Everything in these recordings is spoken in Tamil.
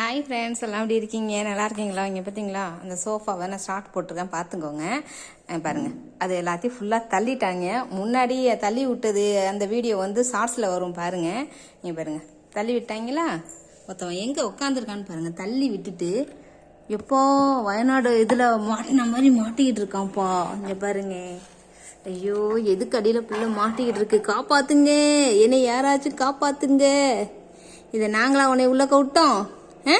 ஹாய் ஃப்ரெண்ட்ஸ் எல்லாம் எப்படி இருக்கீங்க? நல்லா இருக்கீங்களா? இங்கே பார்த்தீங்களா அந்த சோஃபாவை நான் ஸ்டார்ட் போட்டிருக்கேன். பார்த்துக்கோங்க பாருங்கள் பாருங்க. அது எல்லாத்தையும் ஃபுல்லாக தள்ளிட்டாங்க. முன்னாடி தள்ளி விட்டது அந்த வீடியோ வந்து ஷார்ட்ஸில் வரும் பாருங்கள் இங்கே பாருங்கள் தள்ளி விட்டாங்களா? ஒருத்தவன் எங்கே உட்காந்துருக்கான்னு பாருங்கள் தள்ளி விட்டுட்டு எப்போ வயநாடு இதில் மாட்டின மாதிரி மாட்டிக்கிட்டு இருக்கான்ப்பா. இங்கே பாருங்க. ஐயோ எதுக்கு அடியில் பிள்ளை மாட்டிக்கிட்டு இருக்கு? காப்பாத்துங்க. என்னை யாராச்சும் காப்பாத்துங்க. இதை நாங்களா உன்னை உள்ள விட்டோம். ஆ?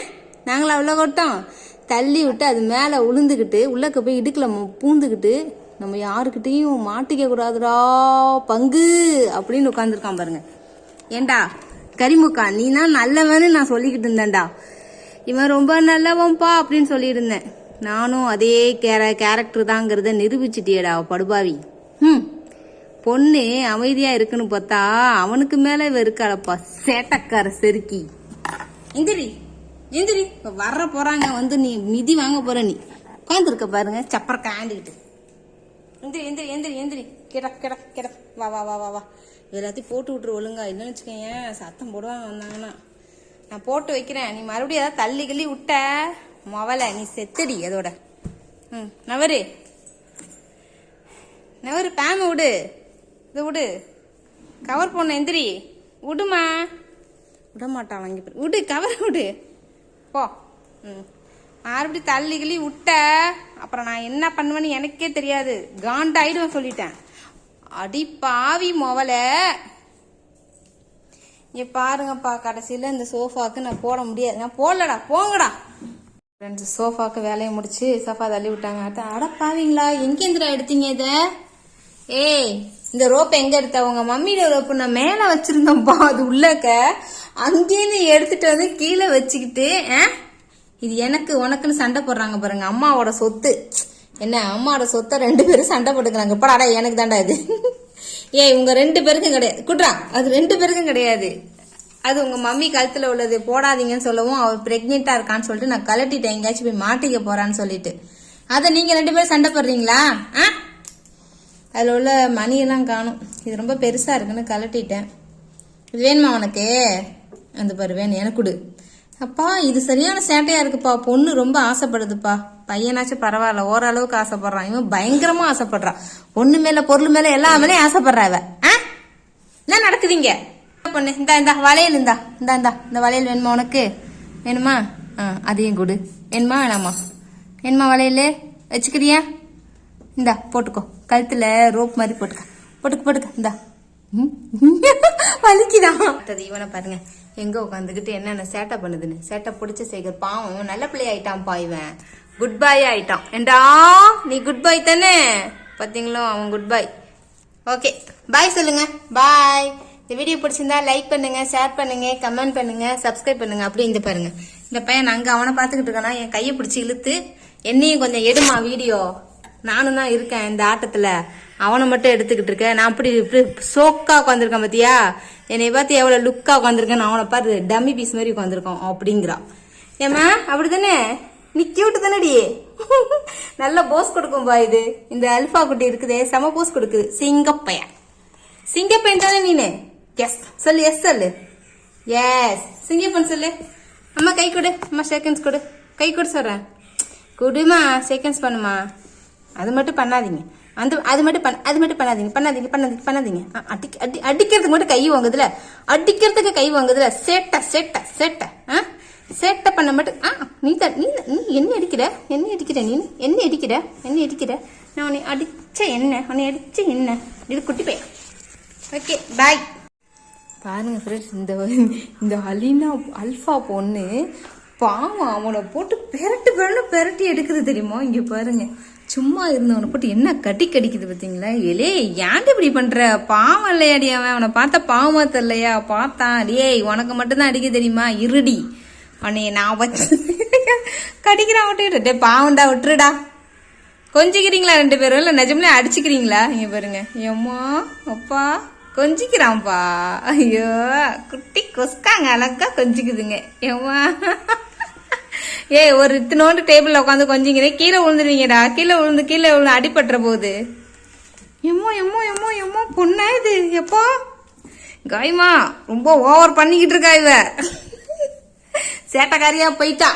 அவ்வளோ கொட்டோம். தள்ளி விட்டு அது மேலே உளுந்துக்கிட்டு உள்ளக்க போய் இடுக்கில் பூந்துக்கிட்டு நம்ம யாருக்கிட்டையும் மாட்டிக்க கூடாதுடா பங்கு அப்படின்னு உட்காந்துருக்கான் பாருங்க. ஏண்டா கரிமுக்கா நீ தான் நல்லவன்னு நான் சொல்லிக்கிட்டு இருந்தேன்டா. இவன் ரொம்ப நல்லவன்ப்பா அப்படின்னு சொல்லியிருந்தேன் நானும் அதே கேர கேரக்டர் தாங்கிறத நிரூபிச்சிட்டியடா படுபாவி. ம் பொண்ணு அமைதியாக இருக்குன்னு பார்த்தா அவனுக்கு மேலே இவ இருக்காளப்பா சேட்டக்கார செருக்கி. எந்திரி எந்திரி இப்போ வர்ற போகிறாங்க வந்து நீ மிதி வாங்க போகிற நீ. உட்காந்துருக்க பாருங்க சப்பர காண்டிக்கிட்டு எந்திரி எந்திரி எந்திரி எந்திரி. கிட கிட கிட. வா வா வா வா வா. எல்லாத்தையும் போட்டு விட்ரு ஒழுங்கா. இல்லைன்னு வச்சுக்கோங்க சத்தம் போடுவாங்க வந்தாங்கன்னா. நான் போட்டு வைக்கிறேன். நீ மறுபடியும் ஏதாவது தள்ளி கிள்ளி விட்ட மொவலை நீ செத்தடி அதோட. ம் நவரு. நவரு பேம விடு. இதை விடு. கவர் போன எந்திரி. விடுமா. விட மாட்டான் வாங்கி விடு கவர் விடு. போ. ம். மறுபடியும் தள்ளி கிள்ளி விட்ட. அப்புறம் நான் என்ன பண்ணுவேன்னு எனக்கே தெரியாது. காண்டாயிடுவேன் சொல்லிட்டேன். அடி பாவி மொவல. இங்க பாருங்கப்பா கடைசியில் இந்த சோஃபாக்கு நான் போட முடியாது. நான் போடலடா போங்கடா. ரெண்டு சோஃபாக்கு வேலையை முடிச்சு சோஃபா தள்ளி விட்டாங்க. அட பாவீங்களா எங்கேந்திரா எடுத்தீங்க இதை? ஏய் இந்த ரோப் எங்க எடுத்த? உங்க மம்மியோட ரோப்பு. நான் மேல வச்சிருந்தோம்ப்பா அது உள்ளக்க. அங்கேருந்து எடுத்துட்டு வந்து கீழே வச்சுக்கிட்டு ஆ? இது எனக்கு உனக்குன்னு சண்டை போடுறாங்க பாருங்க. அம்மாவோட சொத்து. என்ன அம்மாவோட சொத்தை ரெண்டு பேரும் சண்டை போட்டுக்கிறாங்க. படாடா எனக்கு தாண்டா இது. ஏய் உங்க ரெண்டு பேருக்கும் கிடையாது. குட்ரா அது ரெண்டு பேருக்கும் கிடையாது. அது உங்க மம்மி கழுத்துல உள்ளது. போடாதீங்கன்னு சொல்லவும் அவர் பிரெக்னெண்டா இருக்கான்னு சொல்லிட்டு நான் கலட்டிட்டேன் எங்கேயாச்சும் போய் மாட்டிக்க போறான்னு சொல்லிட்டு. அதை நீங்க ரெண்டு பேரும் சண்டை போடுறீங்களா? ஆ? அதில் உள்ள மணியெல்லாம் காணும். இது ரொம்ப பெருசாக இருக்குன்னு கலட்டிட்டேன் இது வேணுமா உனக்கு? அந்த பாரு வேணும் எனக்கு கொடு. அப்பா இது சரியான சேட்டையாக இருக்குப்பா. பொண்ணு ரொம்ப ஆசைப்படுதுப்பா. பையனாச்சும் பரவாயில்ல ஓரளவுக்கு ஆசைப்படுறான். இவன் பயங்கரமாக ஆசைப்படுறான். பொண்ணு மேலே பொருள் மேலே எல்லா மேலயும் ஆசைப்படுறா இவ ஆ? என்ன நடக்குதுங்க? பொண்ணு? இந்தா இந்தா வளையல் இந்தா. இந்தா இந்தா. இந்த வளையல் வேணுமா உனக்கு? வேணுமா? ஆ அதையும் கொடு. வேணுமா வேணாமா? வேணுமா வளையல்? வச்சுக்கிறியா? இந்தா போட்டுக்கோ. கழுத்துல ரோப் மாதிரி போட்டுக்க. போட்டுக்க போட்டுக்க. இந்தா. ம். வலிக்குதான் அடுத்தது இவனை பாருங்க. எங்க உட்காந்துக்கிட்டு என்னென்ன சேட்டை பண்ணுதுன்னு. சேட்டை பிடிச்ச சேகர் பாவம் நல்ல பிள்ளை ஆயிட்டான்ப்பா இவன். குட் பாய் ஆயிட்டான். ஏண்டா? நீ குட் பாய் தானே? பாத்தீங்களோ? அவன் குட் பாய் ஓகே பாய் சொல்லுங்க. பாய் இந்த வீடியோ பிடிச்சிருந்தா லைக் பண்ணுங்க ஷேர் பண்ணுங்க கமெண்ட் பண்ணுங்க சப்ஸ்கிரைப் பண்ணுங்க. அப்படி இந்த பாருங்க. இந்த பையன் அங்க அவனை பார்த்துக்கிட்டு இருக்கானா? என் கையை பிடிச்சி இழுத்து என்னையும் கொஞ்சம் எடுமா வீடியோ நானும் தான் இருக்கேன் இந்த ஆட்டத்தில். அவனை மட்டும் எடுத்துக்கிட்டு இருக்கேன். நான் அப்படி இப்படி சோக்காக உட்காந்துருக்கேன் பார்த்தியா என்னை பார்த்து எவ்வளோ லுக்காக உட்காந்துருக்கேன் அவனை பாரு டம்மி பீஸ் மாதிரி உட்காந்துருக்கான் அப்படிங்கிறான் ஏமா அப்படிதானே? நீ கியூட்டு தானடி? நல்ல போஸ் கொடுக்கும்பா இது. இந்த அல்ஃபா குட்டி இருக்குதே செம போஸ் கொடுக்குது. சிங்கப்பையன். சிங்கப்பையன் தானே நீனு? எஸ் சொல்லு எஸ் சொல்லு. எஸ் சிங்கப்பன் சொல்லு. அம்மா கை கொடு. அம்மா செகண்ட்ஸ் கொடு. கை கொடு சொல்கிறேன் குடுமா செகண்ட்ஸ் பண்ணுமா? அது மட்டும் பண்ணாதீங்க. அந்த அது மட்டும் பண்ண அது மட்டும் பண்ணாதீங்க பண்ணாதீங்க பண்ணாதீங்க பண்ணாதீங்க. அ, அடி அடி அடிக்கிறதுக்கு மட்டும் கை வாங்குதுல. அடிக்கிறதுக்கு கை வாங்குதுல. சேட்டை சேட்டை சேட்டை ஆ சேட்டை பண்ண மட்டும் ஆ நீ த நீ நீ என்ன அடிக்கிற? என்ன அடிக்கிற நீ? என்ன அடிக்கிற? என்ன அடிக்கிற? நான் உன்னை அடிச்ச என்ன? உன்னை அடிச்ச என்ன? இது குட்டி பையன். ஓகே பாய் பாருங்க ஃப்ரெண்ட்ஸ் இந்த இந்த அலினா அல்ஃபா பொண்ணு பாவம் அவனை போட்டு பெரட்டு பெரட்டு பெரட்டி எடுக்குது தெரியுமா? இங்கே பாருங்க. சும்மா இருந்தவனை போட்டு என்ன கட்டி கடிக்குது பார்த்தீங்களா? எலே ஏன்ட்டு இப்படி பண்ணுற பாவம் இல்லையாடி அவன். அவனை பார்த்தா பாவமா தெரியலையா? பார்த்தான். டேய் உனக்கு மட்டும்தான் அடிக்க தெரியுமா? இருடி. உன்னைய நான் வச்சு கடிக்கிறான் விட்டு. டே பாவம்டா விட்டுருடா. கொஞ்சிக்கிறீங்களா ரெண்டு பேரும்? இல்லை நிஜம்ல அடிச்சுக்கிறீங்களா? இங்க பாருங்க. எம்மா அப்பா கொஞ்சிக்கிறான்ப்பா. ஐயோ குட்டி கொஸ்காங்க அழகா கொஞ்சிக்குதுங்க. எம்மா. ஏய் ஒரு இத்தினோண்டு டேபிள்ல உட்காந்து கொஞ்சிங்கிறே கீழே விழுந்துருவீங்கடா கீழே விழுந்து கீழே விழுந்து அடிபட்டுற போகுது எம்மோ எம்மோ எம்மோ எம்மோ பொண்ணா இது? எப்போ? காய்மா ரொம்ப ஓவர் பண்ணிக்கிட்டு இருக்கா இவ. சேட்டைக்காரியா போயிட்டா.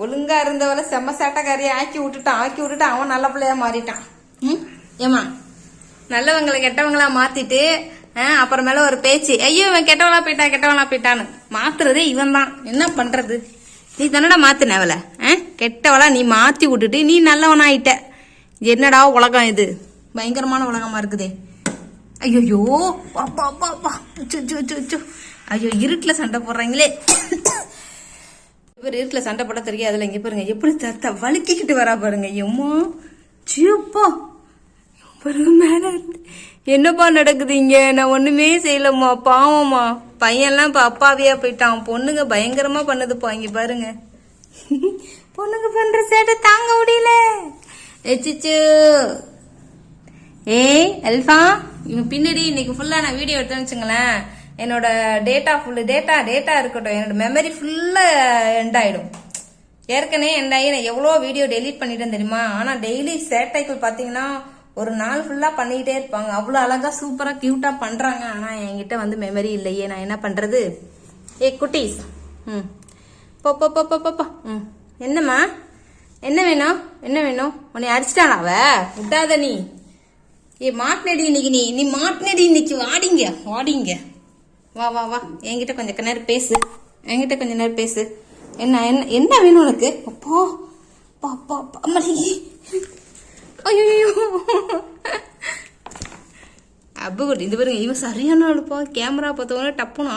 ஒழுங்கா இருந்தவள செம்ம சேட்டைக்காரியா ஆக்கி விட்டுட்டான் ஆக்கி விட்டுட்டு அவன் நல்ல பிள்ளையா மாறிட்டான். ம்? ஏமா நல்லவங்களை கெட்டவங்களா மாத்திட்டு அப்புறமேல ஒரு பேச்சு. ஐயோ இவன் கெட்டவளா போயிட்டான் கெட்டவளா போயிட்டான்னு. மாத்துறதே இவன் தான் என்ன பண்றது? நீ தானடா மாத்தின அவளை? ஆ? கெட்டவளா நீ மாத்தி விட்டுட்டு நீ நல்லவனாயிட்ட. இது என்னடா உலகம் இது? பயங்கரமான உலகமா இருக்குதே. ஐயோ அப்பா அப்பா அப்பா அச்சோ, ஐயோ இருட்டில் சண்டை போடுறாங்களே. இவர் இருட்டில் சண்டை போட தெரியாதுல இங்கே பாருங்க எப்படி தத்த வலுக்கிக்கிட்டு வரா பாருங்க. எம்மா? சிப்பா பாருங்க மேல இருந்து என்னப்பா நடக்குது இங்க? நான் ஒண்ணுமே செய்யலம்மா பாவம்மா. பையன்லாம் இப்ப அப்பாவியா போயிட்டான். பொண்ணுங்க பயங்கரமா பண்ணுதுப்பா இங்க பாருங்க. பொண்ணுங்க பண்ற சேட்டை தாங்க முடியல. எச்சிச்சு. ஏய் அல்ஃபா இவன் பின்னாடி இன்னைக்கு ஃபுல்லா நான் வீடியோ எடுத்தேன்னு வச்சுங்களேன். என்னோட டேட்டா ஃபுல்லு டேட்டா டேட்டா இருக்கட்டும். என்னோட மெமரி ஃபுல்லா எண்ட் ஆயிடும். ஏற்கனவே எண்ட் ஆகி நான் எவ்வளோ வீடியோ டெலீட் பண்ணிட்டேன் தெரியுமா? ஆனால் டெய்லி சேட்டைகள் பார்த்தீங்கன்னா ஒரு நாள் ஃபுல்லாக பண்ணிக்கிட்டே இருப்பாங்க. அவ்வளோ அழகாக சூப்பராக க்யூட்டாக பண்ணுறாங்க ஆனால் என்கிட்ட வந்து மெமரி இல்லையே. நான் என்ன பண்ணுறது ஏ குட்டீஸ். ம். போ போ போ போ, போ போ. ம். என்னம்மா? என்ன வேணும்? என்ன வேணும்? உன்னை அடிச்சிட்டாளா அவ? விட்டாத நீ. ஏ மாட்டினடி இன்னைக்கு நீ. நீ மாட்டினடி இன்னைக்கு. வாடிங்க வாடிங்க. வா வா வா. என்கிட்ட கொஞ்சம் நேரம் பேசு. என்கிட்ட கொஞ்ச நேரம் பேசு. என்ன என்ன என்ன வேணும் உனக்கு? அப்பா அப்பா அப்பா அம்மா ஐயோ அப்போ இந்த இது பாருங்க இவன் சரியான அழுப்பா கேமரா பார்த்தவங்க டப்புனா